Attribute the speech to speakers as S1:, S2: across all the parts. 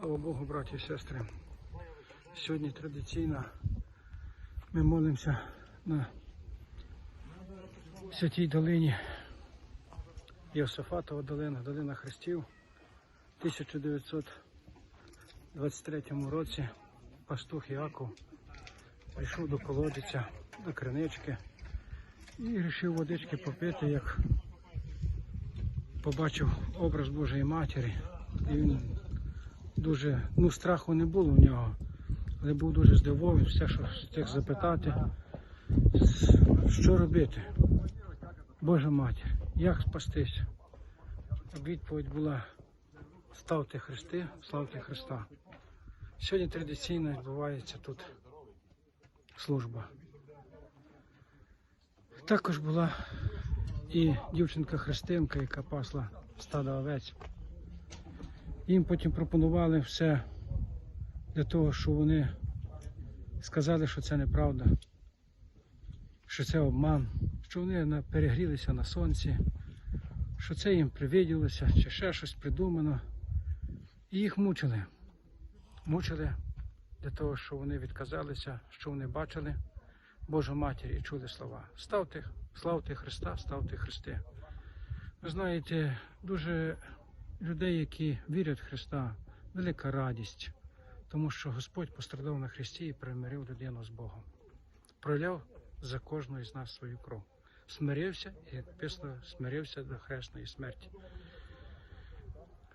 S1: Слава Богу, браті і сестри. Сьогодні традиційно ми молимося на святій долині Йосифатова долина, долина Христів. У 1923 році пастух Яков прийшов до колодиця, до кринички і вирішив водички попити, як побачив образ Божої Матері. І він дуже, ну страху не було в нього, але був дуже здивований, все, що встиг запитати, що робити? Божа матір, як спастися? Відповідь була ставте хрести, славте Христа. Сьогодні традиційно відбувається тут служба. Також була і дівчинка Христинка, яка пасла стадо овець. Їм потім пропонували все для того, щоб вони сказали, що це неправда, що це обман, що вони перегрілися на сонці, що це їм привиділося, чи ще щось придумано. І їх мучили. Мучили для того, щоб вони відказалися, що вони бачили Божу матір і чули слова. Ставте, славте Христа, ставте Христи. Ви знаєте, дуже людей, які вірять в Христа, велика радість, тому що Господь пострадав на Христі і примирив людину з Богом. Проляв за кожного із нас свою кров. Смирився і як написано, смирився до хресної смерті.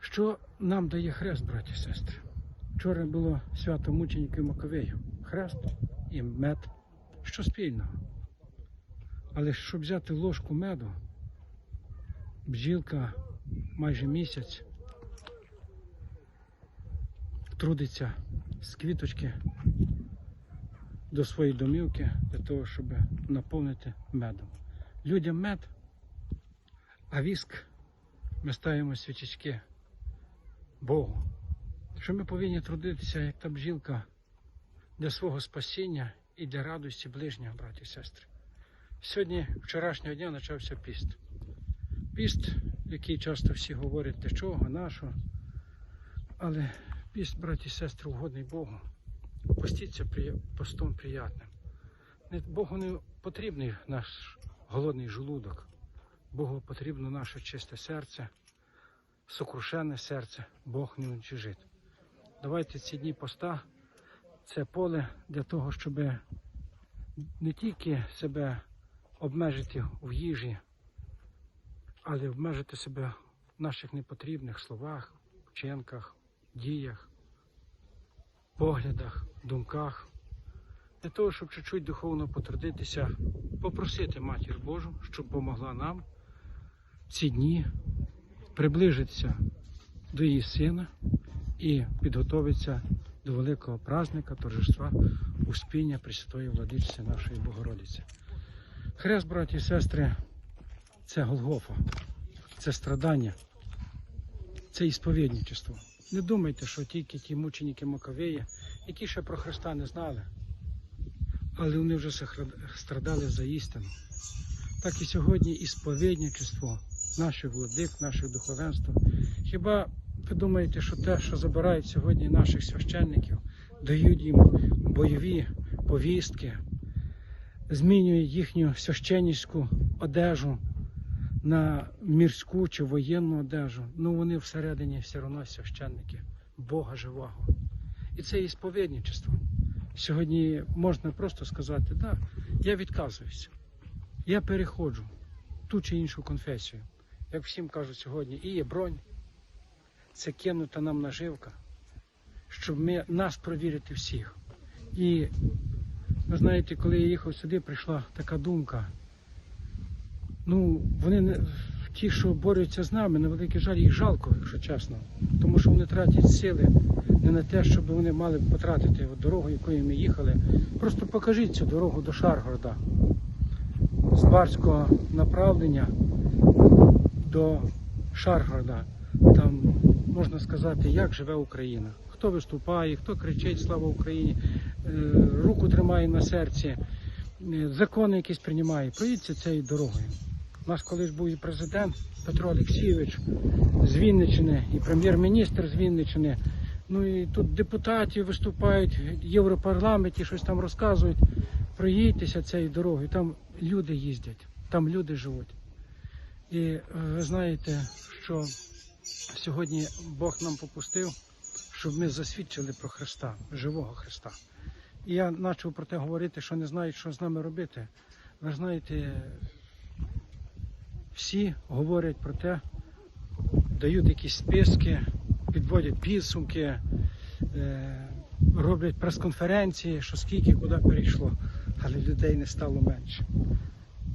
S1: Що нам дає хрест, браті і сестри? Вчора було свято мучеників Маковею. Хрест і мед. Що спільного? Але щоб взяти ложку меду, бджілка майже місяць трудиться з квіточки до своєї домівки для того, щоб наповнити медом. Людям мед, а віск ми ставимо свічечки Богу. Що ми повинні трудитися, як та бджілка, для свого спасіння і для радості ближнього, браті і сестри. Сьогодні, вчорашнього дня, почався піст. Піст, який часто всі говорять, для чого, нашого. Але піст, браті і сестри, угодний Богу. Постіться постом приятним. Богу не потрібний наш голодний желудок. Богу потрібно наше чисте серце, сокрушене серце, Бог не уничижить. Давайте ці дні поста, це поле для того, щоб не тільки себе обмежити в їжі, але обмежити себе в наших непотрібних словах, вчинках, діях, поглядах, думках. Для того, щоб чуть-чуть духовно потрудитися, попросити Матір Божу, щоб допомогла нам в ці дні приближитися до її сина і підготуватися до великого праздника, торжества Успіння Пресвятої Владичці нашої Богородиці. Хрест, браті і сестри, це Голгофа, це страдання, це ісповідничество. Не думайте, що тільки ті мученики Маковеї, які ще про Христа не знали, але вони вже страдали за істину. Так і сьогодні ісповідничество наших владик, наших духовенств. Хіба ви думаєте, що те, що забирають сьогодні наших священників, дають їм бойові повістки, змінюють їхню священницьку одежу на мірську чи воєнну одежу, ну вони всередині все одно священники Бога живого. І це є сповідничество. Сьогодні можна просто сказати, да, я відказуюся, я переходжу ту чи іншу конфесію. Як всім кажуть сьогодні, і є бронь, це кинута нам наживка, щоб ми, нас провірити всіх. І ви знаєте, коли я їхав сюди, прийшла така думка. Ну, вони не ті, що борються з нами, на великий жаль, їх жалко, якщо чесно. Тому що вони тратять сили не на те, щоб вони мали потратити от дорогу, якою ми їхали. Просто покажіть цю дорогу до Шаргорода. З Барського направлення до Шаргорода. Там можна сказати, як живе Україна. Хто виступає, хто кричить Слава Україні, е, руку тримає на серці, е, закони якісь приймає. Проїдьте цією дорогою. У нас колись був і президент Петро Олексійович з Вінниччини, і прем'єр-міністр з Вінниччини. Ну і тут депутати виступають, в Європарламенті щось там розказують. Проїдьтеся цією дорогою, там люди їздять, там люди живуть. І ви знаєте, що сьогодні Бог нам попустив, щоб ми засвідчили про Христа, живого Христа. І я почав про те говорити, що не знають, що з нами робити. Ви знаєте, всі говорять про те, дають якісь списки, підводять підсумки, е, роблять прес-конференції, що скільки куди перейшло, але людей не стало менше.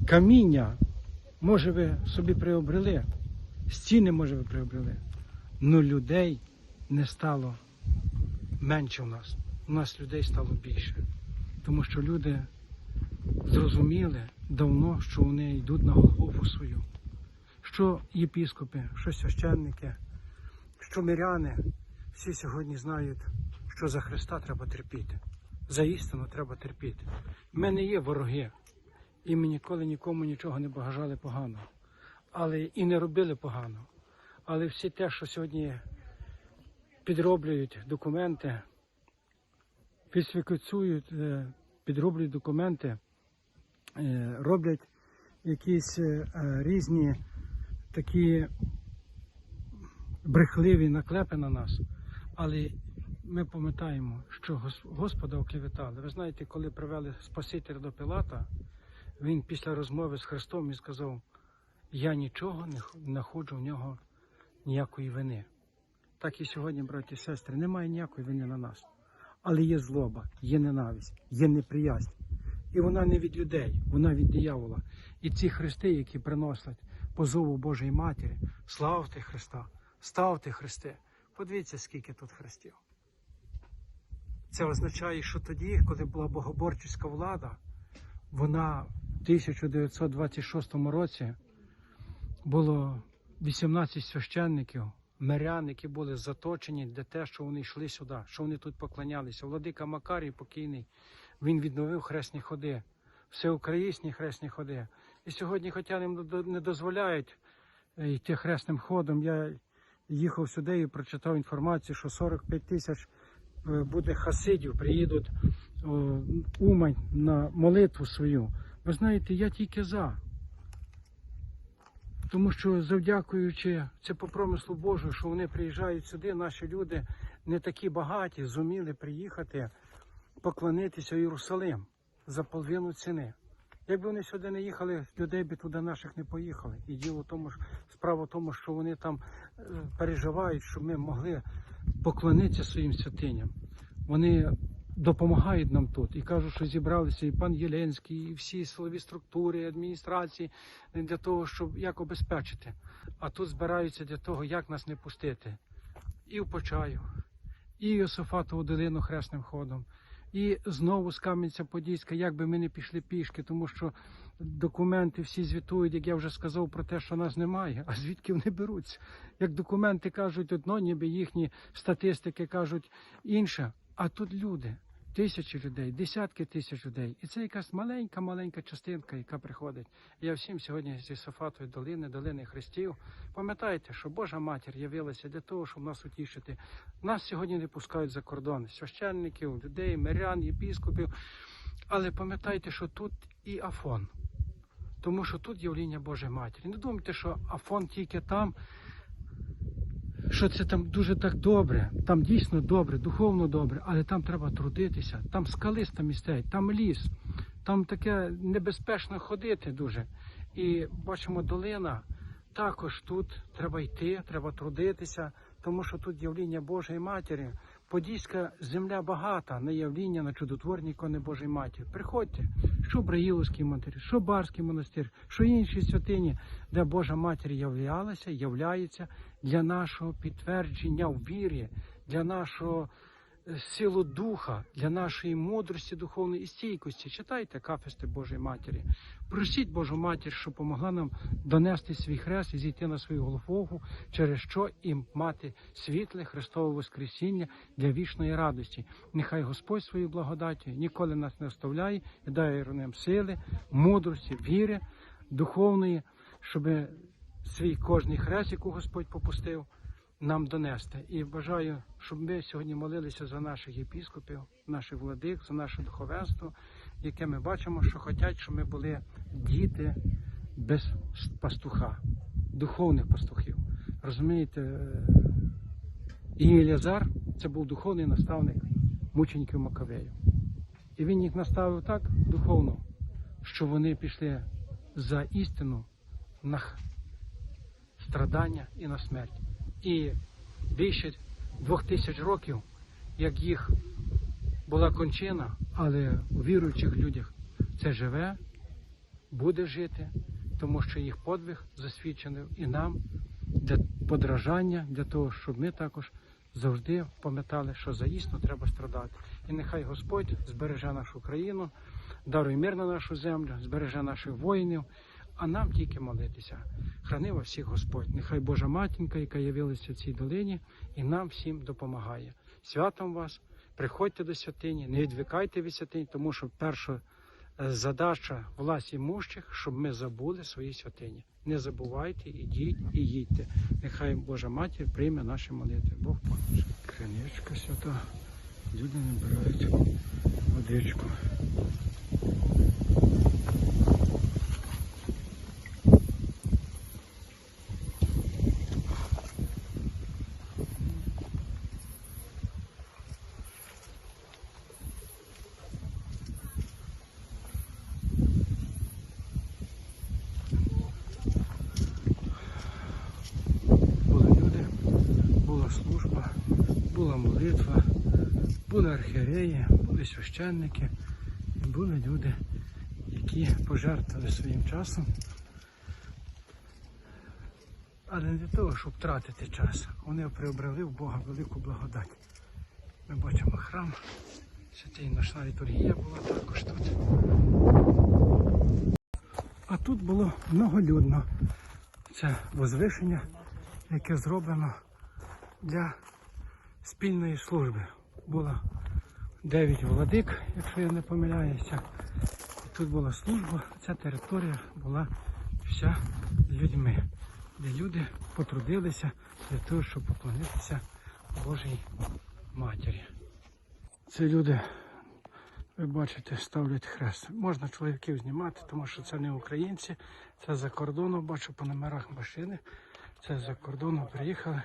S1: Каміння, може, ви собі приобрели, стіни, може, ви приобрели, але людей не стало менше у нас. У нас людей стало більше. Тому що люди зрозуміли давно, що вони йдуть на голову свою. Що єпіскопи, що священники, що миряни, всі сьогодні знають, що за Христа треба терпіти. За істину треба терпіти. Ми не є вороги, і ми ніколи нікому нічого не бажали погано, але і не робили погано. Але всі те, що сьогодні підроблюють документи, фальсифікують, е, підроблюють документи, роблять якісь е, е, різні такі брехливі наклепи на нас. Але ми пам'ятаємо, що Гос- Господа оклеветали. Ви знаєте, коли привели Спасителя до Пилата, він після розмови з Христом і сказав: Я нічого не знаходжу в нього ніякої вини. Так і сьогодні, браті і сестри, немає ніякої вини на нас. Але є злоба, є ненависть, є неприязнь. І вона не від людей, вона від диявола. І ці хрести, які приносять по зову Божої Матері, славте Христа, ставте хрести. Подивіться, скільки тут хрестів. Це означає, що тоді, коли була богоборчіська влада, вона в 1926 році було 18 священників, мирян, які були заточені для те, що вони йшли сюди, що вони тут поклонялися. Владика Макарій покійний, він відновив хресні ходи, всеукраїнські хресні ходи. І сьогодні, хоча не дозволяють е, йти хресним ходом, я їхав сюди і прочитав інформацію, що 45 тисяч е, буде хасидів, приїдуть о, Умань на молитву свою. Ви знаєте, я тільки за. Тому що завдякуючи це по промислу Божу, що вони приїжджають сюди, наші люди не такі багаті, зуміли приїхати поклонитися Єрусалим за половину ціни. Якби вони сюди не їхали, людей би туди наших не поїхали. І діло в тому, справа в тому, що вони там е, переживають, щоб ми могли поклонитися своїм святиням. Вони допомагають нам тут і кажуть, що зібралися і пан Єленський, і всі силові структури, і адміністрації для того, щоб як обезпечити. А тут збираються для того, як нас не пустити. І в Почаю, і Йосифатову долину хресним ходом, і знову з Кам'янця-Подільська, як би ми не пішли пішки, тому що документи всі звітують, як я вже сказав, про те, що нас немає, а звідки вони беруться. Як документи кажуть одно, ніби їхні статистики кажуть інше, а тут люди. Тисячі людей, десятки тисяч людей. І це якась маленька-маленька частинка, яка приходить. Я всім сьогодні зі Софатої долини, долини Христів. Пам'ятайте, що Божа матір явилася для того, щоб нас утішити. Нас сьогодні не пускають за кордон священників, людей, мирян, єпіскопів. Але пам'ятайте, що тут і Афон. Тому що тут явління Божої Матері. Не думайте, що Афон тільки там, що це там дуже так добре, там дійсно добре, духовно добре, але там треба трудитися, там скалиста місцевість, там ліс, там таке небезпечно ходити дуже. І бачимо, долина також тут треба йти, треба трудитися, тому що тут явління Божої Матері. Подільська земля багата на явління на чудотворні ікони Божої Матері. Приходьте, що Браїловський монастир, що Барський монастир, що інші святині, де Божа Матір являлася, являється для нашого підтвердження в вірі, для нашого силу духа, для нашої мудрості духовної і стійкості. Читайте кафести Божої Матері. Просіть Божу Матір, щоб помогла нам донести свій хрест і зійти на свою голову, через що і мати світле Христове Воскресіння для вічної радості. Нехай Господь своєю благодаті ніколи нас не оставляє і дає нам сили, мудрості, віри, духовної, щоб свій кожний хрест, яку Господь попустив, нам донести. І бажаю, щоб ми сьогодні молилися за наших єпіскопів, наших владик, за наше духовенство, яке ми бачимо, що хочуть, щоб ми були діти без пастуха, духовних пастухів. Розумієте, е, і Єлязар це був духовний наставник мучеників Маковею. І він їх наставив так духовно, що вони пішли за істину на страдання і на смерть. І більше двох тисяч років, як їх була кончина, але у віруючих людях це живе, буде жити, тому що їх подвиг засвідчений і нам для подражання, для того, щоб ми також завжди пам'ятали, що за істину треба страдати. І нехай Господь збереже нашу країну, дарує мир на нашу землю, збереже наших воїнів, а нам тільки молитися. Храни вас всіх Господь. Нехай Божа матінка, яка явилася в цій долині, і нам всім допомагає. Святом вас, приходьте до святині, не відвикайте від святині, тому що перша е, задача власті імущих, щоб ми забули свої святині. Не забувайте, ідіть і їдьте. Нехай Божа матір прийме наші молитви. Бог поможе. Криничка свята. Люди набирають водичку. Були люди, була служба, була молитва, були архієреї, були священники, і були люди, які пожертвували своїм часом. Але не для того, щоб втратити час. Вони приобрели в Бога велику благодать. Ми бачимо храм, святий ночна літургія була також тут. А тут було многолюдно. Це возвишення, яке зроблено для спільної служби. Було 9 владик, якщо я не помиляюся. І тут була служба, ця територія була вся людьми, де люди потрудилися для того, щоб поклонитися Божій Матері. Це люди, ви бачите, ставлять хрест. Можна чоловіків знімати, тому що це не українці, це за кордону, бачу по номерах машини. Це за кордону приїхали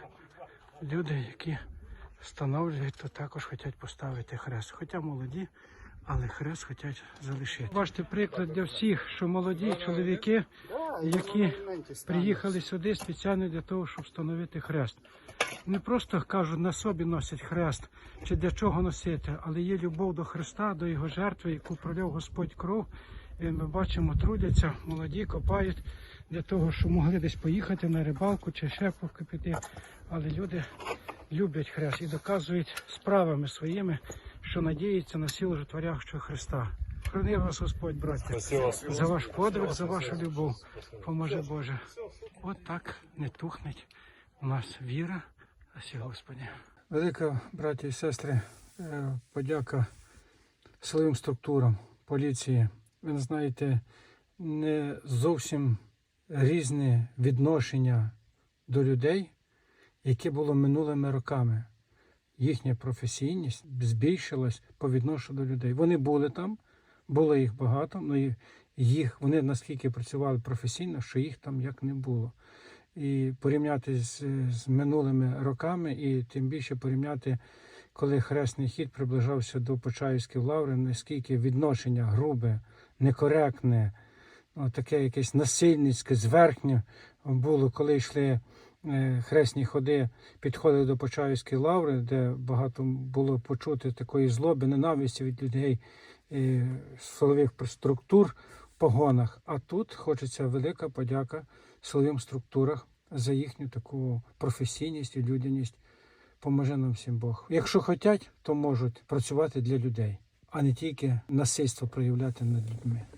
S1: люди, які встановлюють, то також хочуть поставити хрест. Хоча молоді, але хрест хочуть залишити. Бачите, приклад для всіх, що молоді чоловіки, які приїхали сюди спеціально для того, щоб встановити хрест. Не просто кажуть, на собі носять хрест чи для чого носити, але є любов до Христа, до Його жертви, яку пролив Господь кров. І ми бачимо, трудяться, молоді копають для того, щоб могли десь поїхати на рибалку чи ще піти. Але люди люблять хрест і доказують справами своїми, що надіються на силу житворящого Христа. Храни вас Господь, браття, за ваш подвиг, за вашу любов. Поможе Боже. От так не тухнеть у нас віра, Асі Господі. Велика, браті і сестри, е, подяка силовим структурам, поліції. Ви знаєте, не зовсім різне відношення до людей, яке було минулими роками. Їхня професійність збільшилась по відношенню до людей. Вони були там, було їх багато, але їх вони наскільки працювали професійно, що їх там як не було. І порівняти з, з минулими роками, і тим більше порівняти, коли хресний хід приближався до Почаївської лаври, наскільки відношення грубе, некоректне, ну, таке якесь насильницьке, зверхнє було, коли йшли хресні ходи, підходили до Почаївської лаври, де багато було почути такої злоби, ненависті від людей е, силових структур в погонах. А тут хочеться велика подяка силовим структурах за їхню таку професійність і людяність. Поможе нам всім Бог. Якщо хочуть, то можуть працювати для людей, а не тільки насильство проявляти над людьми.